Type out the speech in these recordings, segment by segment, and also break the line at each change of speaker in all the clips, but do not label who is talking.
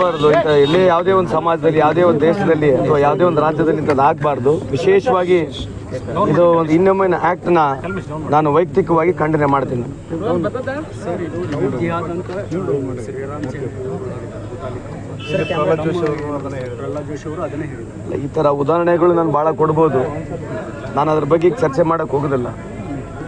ಆಗಬಾರ್ದು ಇಂಥ ಎಲ್ಲೇ ಯಾವುದೇ ಒಂದು ಸಮಾಜದಲ್ಲಿ, ಯಾವುದೇ ಒಂದು ದೇಶದಲ್ಲಿ ಅಥವಾ ಯಾವುದೇ ಒಂದು ರಾಜ್ಯದಲ್ಲಿ ಇಂಥದ್ದು ಆಗಬಾರ್ದು. ವಿಶೇಷವಾಗಿ ಇದು ಒಂದು ಇನ್ನೊಮ್ಮೆ ಆ್ಯಕ್ಟ್ನ ನಾನು ವೈಯಕ್ತಿಕವಾಗಿ ಖಂಡನೆ ಮಾಡ್ತೀನಿ. ಈ ಥರ ಉದಾಹರಣೆಗಳು ನಾನು ಭಾಳ ಕೊಡ್ಬೋದು. ನಾನು ಅದ್ರ ಬಗ್ಗೆ ಚರ್ಚೆ ಮಾಡೋಕ್ಕೆ ಹೋಗೋದಿಲ್ಲ.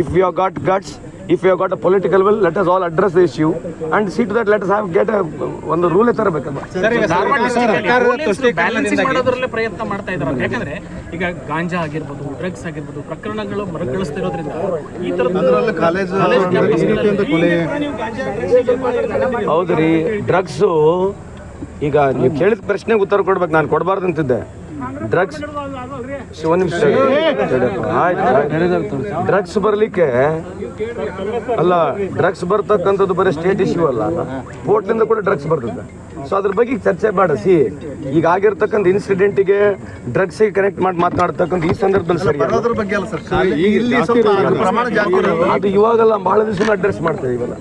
if you have got guts if you have got a political will let us all address the issue and see that let us have get ಒಂದು ರೂಲ್ ತರಬೇಕಲ್ಲ
ಬ್ಯಾಲೆನ್ಸಿಂಗ್ ಮಾಡೋದ್ರಲ್ಲೇ ಪ್ರಯತ್ನ ಮಾಡ್ತಾ ಇದ್ದಾರೆ ಯಾಕಂದ್ರೆ ಈಗ ಗಾಂಜಾ ಆಗಿರ್ಬೋದು ಡ್ರಗ್ಸ್ ಆಗಿರ್ಬೋದು ಪ್ರಕರಣಗಳು ಮರುಕಳಿಸ್ತಿರೋದ್ರಿಂದ ಈ ತರದ
ಕಾಲೇಜ್
ಹೌದು ರೀ ಡ್ರಗ್ಸು ಈಗ ನೀವು ಕೇಳಿದ ಪ್ರಶ್ನೆಗೆ ಉತ್ತರ ಕೊಡ್ಬೇಕು ನಾನು ಕೊಡಬಾರ್ದು ಅಂತಿದ್ದೆ. ಡ್ರಗ್ಸ್ ಒಂದು ನಿಮಿಷ ಡ್ರಗ್ಸ್ ಬರಲಿಕ್ಕೆ ಅಲ್ಲ ಡ್ರಗ್ಸ್ ಬರ್ತಕ್ಕಂಥದ್ದು ಬರೀ ಸ್ಟೇಟ್ ಇಶ್ಯೂ ಅಲ್ಲ ಕೋರ್ಟ್ನಿಂದ ಕೂಡ ಡ್ರಗ್ಸ್ ಬರ್ತದೆ ಸೊ ಅದ್ರ ಬಗ್ಗೆ ಚರ್ಚೆ ಮಾಡಿಸಿ ಈಗ ಆಗಿರ್ತಕ್ಕಂಥ ಇನ್ಸಿಡೆಂಟಿಗೆ ಡ್ರಗ್ಸಿಗೆ ಕನೆಕ್ಟ್ ಮಾಡಿ ಮಾತನಾಡ್ತಕ್ಕಂಥ ಈ ಸಂದರ್ಭದಲ್ಲಿ ಸರಿ ಅದು ಇವಾಗೆಲ್ಲ ಬಹಳ ದಿವಸ ಅಡ್ರೆಸ್ ಮಾಡ್ತೇವೆ ಇವೆಲ್ಲ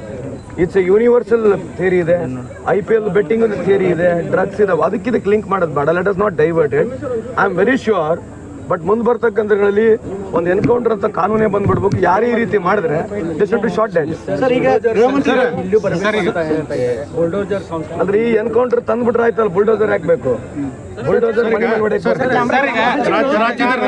ಇಟ್ಸ್ ಎ ಯೂನಿವರ್ಸಲ್ ಥಿಯರಿ ಇದೆ. I P L betting theory ಇದೆ. ಡ್ರಗ್ಸ್ ಇದಾವೆ. ಅದಕ್ಕೆ ಲಿಂಕ್ ಮಾಡೋದು ಬೇಡ. Let us not diverted I am very sure but ಮುಂದೆ ಬರ್ತಕ್ಕಂಥಗಳಲ್ಲಿ ಒಂದು ಎನ್ಕೌಂಟರ್ ಅಂತ ಕಾನೂನೇ ಬಂದ್ಬಿಡ್ಬೇಕು. ಯಾರೇ ಈ ರೀತಿ ಮಾಡಿದ್ರೆ ದಿಸ್ ಟು ಶಾರ್ಟ್ ಡ್ಯಾನ್ಸ್ ಅಂದ್ರೆ ಈ ಎನ್ಕೌಂಟರ್ ತಂದ್ಬಿಟ್ರೆ ಆಯ್ತಲ್ಲ ಬುಲ್ಡೋಸರ್ ಹಾಕ್ಬೇಕು. ಬುಲ್ಡೋಸರ್.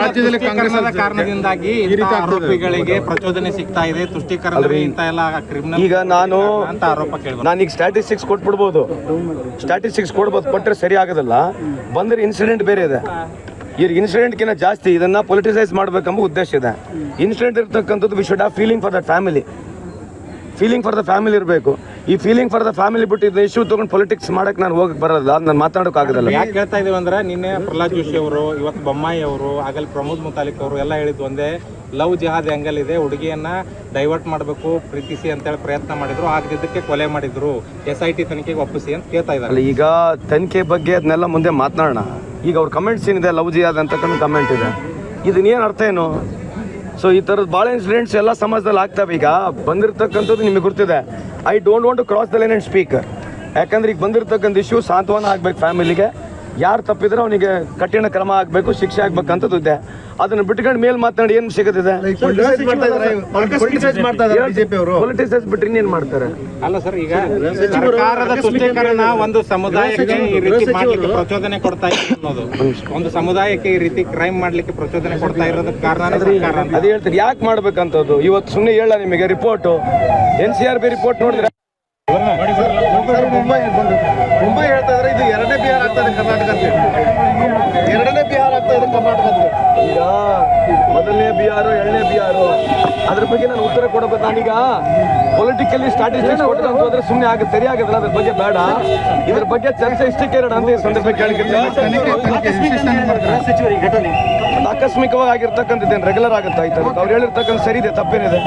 ರಾಜ್ಯದಲ್ಲಿ ಕಾಂಗ್ರೆಸ್
ಕಾರಣದಿಂದಾಗಿ ಆರೋಪಿಗಳಿಗೆ ಪ್ರಚೋದನೆ ಸಿಗ್ತಾ ಇದೆ. ತುಷ್ಟೀಕರಣದಲ್ಲಿ ಇಂಥ ಎಲ್ಲ ಕ್ರಿಮಿನಲ್
ಈಗ ನಾನು
ಅಂತ ಆರೋಪ ಕೇಳಿದ್ರು
ನಾನೀಗ ಸ್ಟ್ಯಾಟಿಸ್ಟಿಕ್ಸ್ ಕೊಟ್ಬಿಡ್ಬೋದು. ಸ್ಟ್ಯಾಟಿಸ್ಟಿಕ್ಸ್ ಕೊಡ್ಬೋದು ಕೊಟ್ಟರೆ ಸರಿ ಆಗೋದಿಲ್ಲ. ಬಂದ್ರೆ ಇನ್ಸಿಡೆಂಟ್ ಬೇರೆ ಇದೆ. ಈಗ ಇನ್ಸಿಡೆಂಟ್ಗಿಂತ ಜಾಸ್ತಿ ಇದನ್ನ ಪೊಲಿಟಿಸೈಸ್ ಮಾಡಬೇಕೆಂಬ ಉದ್ದೇಶ ಇದೆ. ಇನ್ಸಿಡೆಂಟ್ ಇರ್ತಕ್ಕಂಥದ್ದು we should have feeling for the family feeling for the family ಇರಬೇಕು. ಈ ಫೀಲಿಂಗ್ ಫಾರ್ ದ ಫ್ಯಾಮಿಲಿ ಬಿಟ್ಟು ಇದನ್ನ ಇಶ್ಯೂ ತಗೊಂಡು ಪೊಲಿಟಿಕ್ಸ್ ಮಾಡಕ್ಕೆ ನಾನು ಹೋಗಕ್ಕೆ ಬರಲ್ಲ ನಾನು ಮಾತಾಡೋಕೆ ಆಗೋದಿಲ್ಲ.
ಯಾಕೆ ಹೇಳ್ತಾ ಇದೀವಿ ಅಂದ್ರೆ ನಿನ್ನೆ ಪ್ರಹ್ಲಾದ್ ಜೋಶಿ ಅವರು ಇವತ್ತು ಬೊಮ್ಮಾಯಿ ಅವರು ಆಗಲ್ಲಿ ಪ್ರಮೋದ್ ಮುತಾಲಿಕ್ ಅವರು ಎಲ್ಲ ಹೇಳಿದ್ದು ಒಂದೇ ಲವ್ ಜಿಹಾದ್ ಆ್ಯಂಗಲ್ ಇದೆ ಹುಡುಗಿಯನ್ನ ಡೈವರ್ಟ್ ಮಾಡಬೇಕು ಪ್ರೀತಿಸಿ ಅಂತೇಳಿ ಪ್ರಯತ್ನ ಮಾಡಿದ್ರು ಆಗದಿದ್ದಕ್ಕೆ ಕೊಲೆ ಮಾಡಿದ್ರು. ಎಸ್ ಐ ಟಿ ತನಿಖೆಗೆ ಒಪ್ಪಿಸಿ ಅಂತ ಕೇಳ್ತಾ ಇದ್ದಾರೆ.
ಈಗ ತನಿಖೆ ಬಗ್ಗೆ ಅದನ್ನೆಲ್ಲ ಮುಂದೆ ಮಾತನಾಡೋಣ. ಈಗ ಅವ್ರ ಕಮೆಂಟ್ಸ್ ಏನಿದೆ, ಲವ್ ಜಿಯಾದ ಅಂತಕ್ಕಂಥ ಕಮೆಂಟ್ ಇದೆ. ಇದನ್ನೇನು ಅರ್ಥ ಏನು? ಸೊ ಈ ಥರದ್ದು ಭಾಳ ಇನ್ಸಿಡೆಂಟ್ಸ್ ಎಲ್ಲ ಸಮಾಜದಲ್ಲಿ ಆಗ್ತವೆ. ಈಗ ಬಂದಿರತಕ್ಕಂಥದ್ದು ನಿಮಗೆ ಗೊತ್ತಿದೆ. I don't want to cross the line and speaker ಯಾಕಂದ್ರೆ ಈಗ ಬಂದಿರತಕ್ಕಂಥ ಇಶ್ಯೂ ಸಾಂತ್ವನ ಆಗ್ಬೇಕು ಫ್ಯಾಮಿಲಿಗೆ ಯಾರು ತಪ್ಪಿದ್ರೆ ಅವನಿಗೆ ಕಠಿಣ ಕ್ರಮ ಆಗಬೇಕು ಶಿಕ್ಷೆ ಆಗ್ಬೇಕಂತದ್ದು ಇದೆ. ಅದನ್ನ ಬಿಟ್ಕೊಂಡು ಮೇಲ್ ಮಾತನಾಡಿ ಏನು ಸಿಗೋದಿದೆ?
ಪೊಲಿಟಿಸೈಸ್ ಮಾಡ್ತಾ ಇದ್ದಾರೆ ಬಿಜೆಪಿ ಅವರು
ಪೊಲಿಟಿಸೈಸ್ ಬಿಟ್ರೆ ಇನ್ನೇನು ಮಾಡ್ತಾರೆ?
ಅಲ್ಲ ಸರ್ ಈಗ ಸರ್ಕಾರದ ತುಷ್ಟೀಕರಣ ಒಂದು ಸಮುದಾಯಕ್ಕೆ ಈ ರೀತಿ ಮಾಡ್ಲಿಕ್ಕೆ ಪ್ರಚೋದನೆ ಕೊಡ್ತಾ ಇದೆ ಅನ್ನೋದು. ಒಂದು ಸಮುದಾಯಕ್ಕೆ ಈ ರೀತಿ ಕ್ರೈಮ್ ಮಾಡ್ಲಿಕ್ಕೆ ಪ್ರಚೋದನೆ ಕೊಡ್ತಾ ಇರೋದಕ್ಕೆ ಕಾರಣ
ಅದೇ ಹೇಳ್ತಾರೆ ಯಾಕೆ ಮಾಡ್ಬೇಕಂತದ್ದು? ಇವತ್ತು ಸುಮ್ಮನೆ ಹೇಳ ನಿಮಗೆ report N C R B report ನೋಡಿದ್ರೆ
ಮುಂಬೈ ಮುಂಬೈ ಹೇಳ್ತಾ ಇದ್ರೆ ಇದು ಎರಡನೇ ಬಿಹಾರ ಆಗ್ತಾ ಇದೆ ಕರ್ನಾಟಕ ಅಂತ. ಎರಡನೇ ಬಿಹಾರ ಆಗ್ತಾ ಇದೆ ಕರ್ನಾಟಕ ಅಂತ.
ಈಗ ಮೊದಲನೇ ಬಿಹಾರು ಎರಡನೇ ಬಿಹಾರು. ಅದ್ರ ಬಗ್ಗೆ ನಾನು ಉತ್ತರ ಕೊಡಬೇಕು. ನಾನೀಗ ಪೊಲಿಟಿಕಲಿ ಸ್ಟ್ರಾಟಜಿಕ್ಸ್ ಕೊಟ್ಟರೆ ಅಂತ ಹೋದ್ರೆ ಸುಮ್ಮನೆ ಆಗುತ್ತೆ. ಸರಿ ಆಗೋದಿಲ್ಲ ಅದ್ರ ಬಗ್ಗೆ ಬೇಡ. ಇದ್ರ ಬಗ್ಗೆ ಚರ್ಚೆ ಇಷ್ಟಕ್ಕೆ ಇರೋಣ ಅಂತ ಈ ಸಂದರ್ಭ ಕೇಳಿದ್ರೆ ಆಕಸ್ಮಿಕವಾಗಿ ಆಗಿರ್ತಕ್ಕಂಥದ್ದೇನು ರೆಗ್ಯುಲರ್ ಆಗುತ್ತೆ ಆಯ್ತು ಅವ್ರು ಹೇಳಿರ್ತಕ್ಕಂಥ ಸರಿ ಇದೆ ತಪ್ಪೇನಿದೆ.